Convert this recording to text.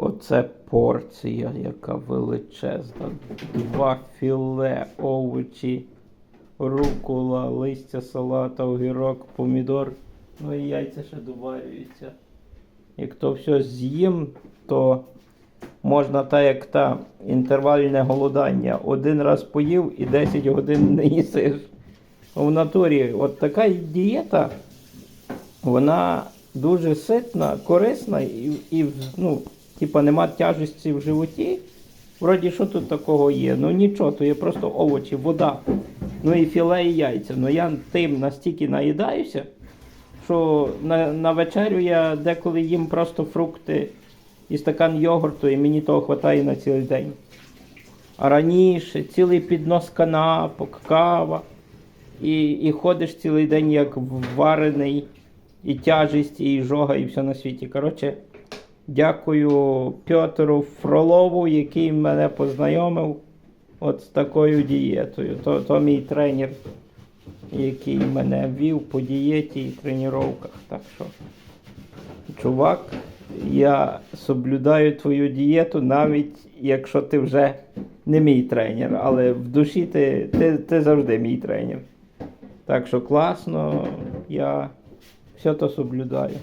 Оце порція, яка величезна. Два філе, овочі, рукола, листя салата, огірок, помідор. Ну і яйця ще доварюються. Як то все з'їм, то можна так, як та інтервальне голодання. Один раз поїв і 10 годин не їсиш. В натурі от така дієта, вона дуже ситна, корисна і, і ну, типа нема тяжесті в животі. Вроді, що тут такого є? Ну нічого, то є просто овочі, вода. Ну і філе і яйця. Ну я тим настільки наїдаюся, що на, на вечерю я деколи їм просто фрукти і стакан йогурту, і мені того вистачає на цілий день. А раніше цілий піднос канапок, кава. І, і ходиш цілий день як варений, і тяжість, і жога, і все на світі. Коротше, дякую Пьотеру Фролову, який мене познайомив от з такою дієтою. То, то мій тренер, який мене вів по дієті і тренуваннях. Так що, чувак, я соблюдаю твою дієту, навіть якщо ти вже не мій тренер, але в душі ти, ти, ти завжди мій тренер. Так що класно, я все то соблюдаю.